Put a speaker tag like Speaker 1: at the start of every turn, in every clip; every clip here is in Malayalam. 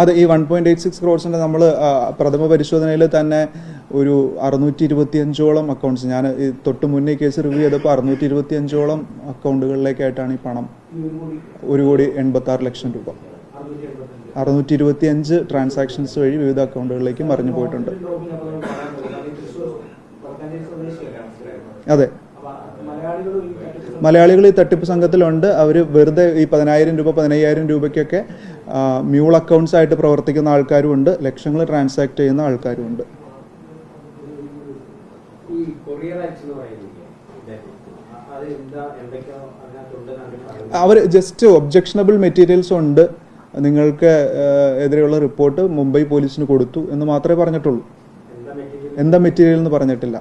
Speaker 1: അതെ ഈ വൺ പോയിന്റ് എയ്റ്റ് സിക്സ് ക്രോഡ്സിന്റെ നമ്മൾ പ്രഥമ പരിശോധനയിൽ തന്നെ ഒരു അറുന്നൂറ്റി ഇരുപത്തിയഞ്ചോളം അക്കൗണ്ട്സ് ഞാൻ തൊട്ട് മുന്നേ കേസ് റിവ്യൂ ചെയ്തപ്പോൾ അറുന്നൂറ്റി ഇരുപത്തിയഞ്ചോളം അക്കൗണ്ടുകളിലേക്കായിട്ടാണ് ഈ പണം. ഒരു കോടി എൺപത്തി ആറ് ലക്ഷം രൂപ. അറുന്നൂറ്റി ഇരുപത്തിയഞ്ച് ട്രാൻസാക്ഷൻസ് വഴി വിവിധ അക്കൗണ്ടുകളിലേക്ക് മറിഞ്ഞു പോയിട്ടുണ്ട്. അതെ. മലയാളികൾ ഈ തട്ടിപ്പ് സംഘത്തിലുണ്ട്. അവർ വെറുതെ ഈ പതിനായിരം രൂപ പതിനയ്യായിരം രൂപയ്ക്കൊക്കെ മ്യൂൾ അക്കൗണ്ട്സ് ആയിട്ട് പ്രവർത്തിക്കുന്ന ആൾക്കാരും ഉണ്ട്. ലക്ഷങ്ങൾ ട്രാൻസാക്ട് ചെയ്യുന്ന ആൾക്കാരും ഉണ്ട്. അവർ ജസ്റ്റ് ഒബ്ജക്ഷണബിൾ മെറ്റീരിയൽസ് ഉണ്ട്. നിങ്ങൾക്ക് എതിരെയുള്ള റിപ്പോർട്ട് മുംബൈ പോലീസിന് കൊടുത്തു എന്ന് മാത്രമേ പറഞ്ഞിട്ടുള്ളൂ.
Speaker 2: എന്താ മെറ്റീരിയൽ
Speaker 1: എന്ന് പറഞ്ഞിട്ടില്ല.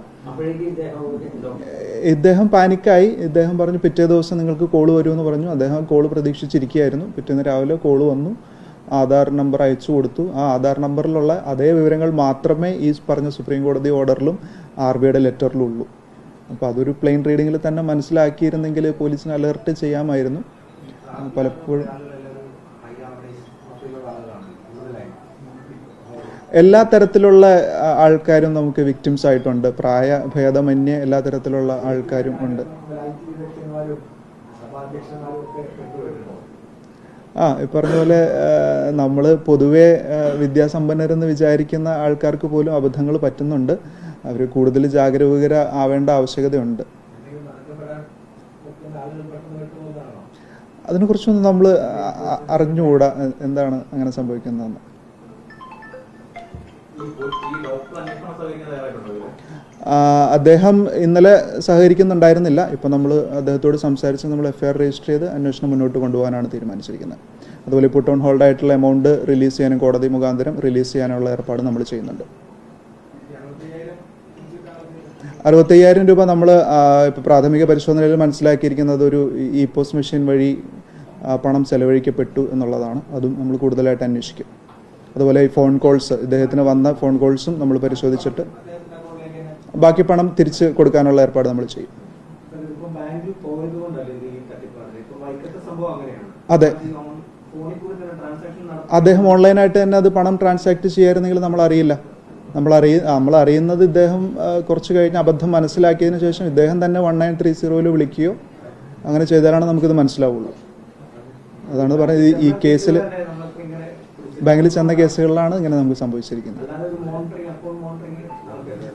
Speaker 2: ഇദ്ദേഹം
Speaker 1: പാനിക്കായി. ഇദ്ദേഹം പറഞ്ഞു പിറ്റേ ദിവസം നിങ്ങൾക്ക് കോൾ വരുമെന്ന് പറഞ്ഞു. അദ്ദേഹം കോൾ പ്രതീക്ഷിച്ചിരിക്കുകയായിരുന്നു. പിറ്റേന്ന് രാവിലെ കോൾ വന്നു. ആധാർ നമ്പർ അയച്ചു കൊടുത്തു. ആ ആധാർ നമ്പറിലുള്ള അതേ വിവരങ്ങൾ മാത്രമേ ഈ പറഞ്ഞ സുപ്രീം കോടതി ഓർഡറിലും ആർ ബിയുടെ ലെറ്ററിലും ഉള്ളൂ അപ്പോൾ അതൊരു പ്ലെയിൻ റീഡിങ്ങിൽ തന്നെ മനസ്സിലാക്കിയിരുന്നെങ്കിൽ പോലീസിന് അലേർട്ട് ചെയ്യാമായിരുന്നു. പലപ്പോഴും എല്ലാ തരത്തിലുള്ള ആൾക്കാരും നമുക്ക് വിക്ടിംസ് ആയിട്ടുണ്ട്. പ്രായ ഭേദമന്യേ എല്ലാ തരത്തിലുള്ള ആൾക്കാരും ഉണ്ട്. ആ ഈ പറഞ്ഞ പോലെ നമ്മൾ പൊതുവെ വിദ്യാസമ്പന്നരെന്ന് വിചാരിക്കുന്ന ആൾക്കാർക്ക് പോലും അബദ്ധങ്ങൾ പറ്റുന്നുണ്ട്. അവർ കൂടുതൽ ജാഗരൂകര ആവേണ്ട ആവശ്യകതയുണ്ട്. അതിനെക്കുറിച്ചൊന്നും നമ്മൾ അറിഞ്ഞുകൂടാ എന്താണ് അങ്ങനെ സംഭവിക്കുന്നതെന്ന്. അദ്ദേഹം ഇന്നലെ സഹകരിക്കുന്നുണ്ടായിരുന്നില്ല. ഇപ്പം നമ്മൾ അദ്ദേഹത്തോട് സംസാരിച്ച് നമ്മൾ എഫ്ഐആർ രജിസ്റ്റർ ചെയ്ത് അന്വേഷണം മുന്നോട്ട് കൊണ്ടുപോകാനാണ് തീരുമാനിച്ചിരിക്കുന്നത്. അതുപോലെ ഇപ്പോൾ ടൗൺ ഹോൾഡ് ആയിട്ടുള്ള എമൗണ്ട് റിലീസ് ചെയ്യാനും കോടതി മുഖാന്തരം റിലീസ് ചെയ്യാനുള്ള ഏർപ്പാട് നമ്മൾ ചെയ്യുന്നുണ്ട്. അറുപത്തയ്യായിരം രൂപ നമ്മൾ ഇപ്പോൾ പ്രാഥമിക പരിശോധനയിൽ മനസ്സിലാക്കിയിരിക്കുന്നത് ഒരു ഇ പോസ്റ്റ് മെഷീൻ വഴി പണം ചെലവഴിക്കപ്പെട്ടു എന്നുള്ളതാണ്. അതും നമ്മൾ കൂടുതലായിട്ട് അന്വേഷിക്കും. അതുപോലെ ഈ ഫോൺ കോൾസ് ഇദ്ദേഹത്തിന് വന്ന ഫോൺ കോൾസും നമ്മൾ പരിശോധിച്ചിട്ട് ബാക്കി പണം തിരിച്ച് കൊടുക്കാനുള്ള ഏർപ്പാട് നമ്മൾ ചെയ്യും. അതെ. അദ്ദേഹം ഓൺലൈനായിട്ട് തന്നെ അത് പണം ട്രാൻസാക്ട് ചെയ്യായിരുന്നെങ്കിൽ നമ്മൾ അറിയില്ല. നമ്മൾ അറിയ നമ്മൾ അറിയുന്നത് ഇദ്ദേഹം കുറച്ച് കഴിഞ്ഞ് അബദ്ധം മനസ്സിലാക്കിയതിന് ശേഷം ഇദ്ദേഹം തന്നെ വൺ നയൻ ത്രീ സീറോയിൽ വിളിക്കുകയോ അങ്ങനെ ചെയ്താലാണ് നമുക്കിത് മനസ്സിലാവുള്ളൂ. അതാണ് പറഞ്ഞത് ഈ- കേസിൽ ബാങ്കിൽ ചെന്ന കേസുകളിലാണ് ഇങ്ങനെ നമുക്ക് സംഭവിച്ചിരിക്കുന്നത്.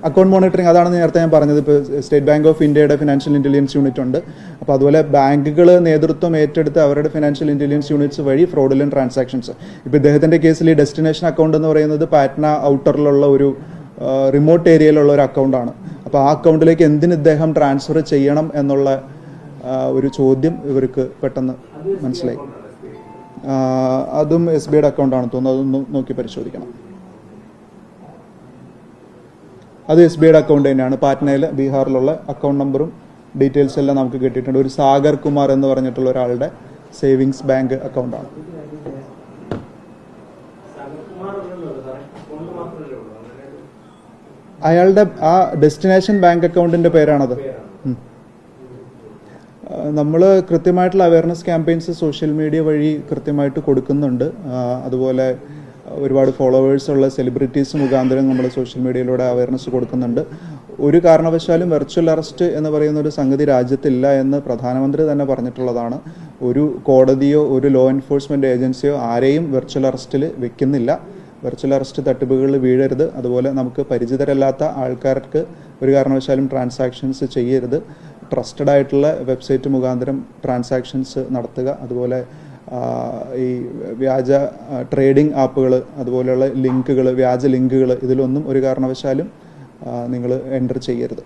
Speaker 2: അക്കൗണ്ട്
Speaker 1: മോണിറ്ററിംഗ് അതാണ് നേരത്തെ ഞാൻ പറഞ്ഞത്. ഇപ്പോൾ സ്റ്റേറ്റ് ബാങ്ക് ഓഫ് ഇന്ത്യയുടെ ഫിനാൻഷ്യൽ ഇന്റലിജൻസ് യൂണിറ്റ് ഉണ്ട്. അപ്പോൾ അതുപോലെ ബാങ്കുകൾ നേതൃത്വം ഏറ്റെടുത്ത് അവരുടെ ഫിനാൻഷ്യൽ ഇന്റലിജൻസ് യൂണിറ്റ്സ് വഴി ഫ്രോഡിലൻ ട്രാൻസാക്ഷൻസ്. ഇപ്പോൾ ഇദ്ദേഹത്തിന്റെ കേസിൽ ഈ ഡെസ്റ്റിനേഷൻ അക്കൗണ്ട് എന്ന് പറയുന്നത് പാറ്റ്ന ഔട്ടറിലുള്ള ഒരു റിമോട്ട് ഏരിയയിലുള്ള ഒരു അക്കൗണ്ടാണ്. അപ്പോൾ ആ അക്കൗണ്ടിലേക്ക് എന്തിന് ഇദ്ദേഹം ട്രാൻസ്ഫർ ചെയ്യണം എന്നുള്ള ഒരു ചോദ്യം ഇവർക്ക് പെട്ടെന്ന് മനസ്സിലായി. അതും എസ് ബി ഐയുടെ അക്കൗണ്ടാണ് തോന്നുന്നു അതൊന്ന് നോക്കി പരിശോധിക്കണം. അത് എസ് ബി ഐയുടെ അക്കൗണ്ട് തന്നെയാണ്. പാറ്റ്നയിൽ ബീഹാറിലുള്ള അക്കൗണ്ട് നമ്പറും ഡീറ്റെയിൽസ് എല്ലാം നമുക്ക് കിട്ടിയിട്ടുണ്ട്. ഒരു സാഗർ കുമാർ എന്ന് പറഞ്ഞിട്ടുള്ള ഒരാളുടെ സേവിങ്സ് ബാങ്ക് അക്കൗണ്ടാണ് അയാളുടെ ആ ഡെസ്റ്റിനേഷൻ ബാങ്ക് അക്കൗണ്ടിന്റെ പേരാണത്?
Speaker 2: പേരാണ്
Speaker 1: നമ്മൾ കൃത്യമായിട്ടുള്ള അവയർനെസ് ക്യാമ്പയിൻസ് സോഷ്യൽ മീഡിയ വഴി കൃത്യമായിട്ട് കൊടുക്കുന്നുണ്ട്. അതുപോലെ ഒരുപാട് ഫോളോവേഴ്സ് ഉള്ള സെലിബ്രിറ്റീസ് മുഖാന്തരം നമ്മൾ സോഷ്യൽ മീഡിയയിലൂടെ അവയർനെസ് കൊടുക്കുന്നുണ്ട്. ഒരു കാരണവശാലും വെർച്വൽ അറസ്റ്റ് എന്ന് പറയുന്ന ഒരു സംഗതി രാജ്യത്തില്ല എന്ന് പ്രധാനമന്ത്രി തന്നെ പറഞ്ഞിട്ടുള്ളതാണ്. ഒരു കോടതിയോ ഒരു ലോ എൻഫോഴ്സ്മെന്റ് ഏജൻസിയോ ആരെയും വെർച്വൽ അറസ്റ്റിൽ വെക്കുന്നില്ല. വെർച്വൽ അറസ്റ്റ് തട്ടിപ്പുകളിൽ വീഴരുത്. അതുപോലെ നമുക്ക് പരിചിതരല്ലാത്ത ആൾക്കാർക്ക് ഒരു കാരണവശാലും ട്രാൻസാക്ഷൻസ് ചെയ്യരുത്. ട്രസ്റ്റഡ് ആയിട്ടുള്ള വെബ്സൈറ്റ് മുഖാന്തരം ട്രാൻസാക്ഷൻസ് നടത്തുക അതുപോലെ ഈ വ്യാജ ട്രേഡിംഗ് ആപ്പുകൾ അതുപോലെയുള്ള ലിങ്കുകൾ വ്യാജ ലിങ്കുകൾ ഇതിലൊന്നും ഒരു കാരണവശാലും നിങ്ങൾ എന്റർ ചെയ്യരുത്.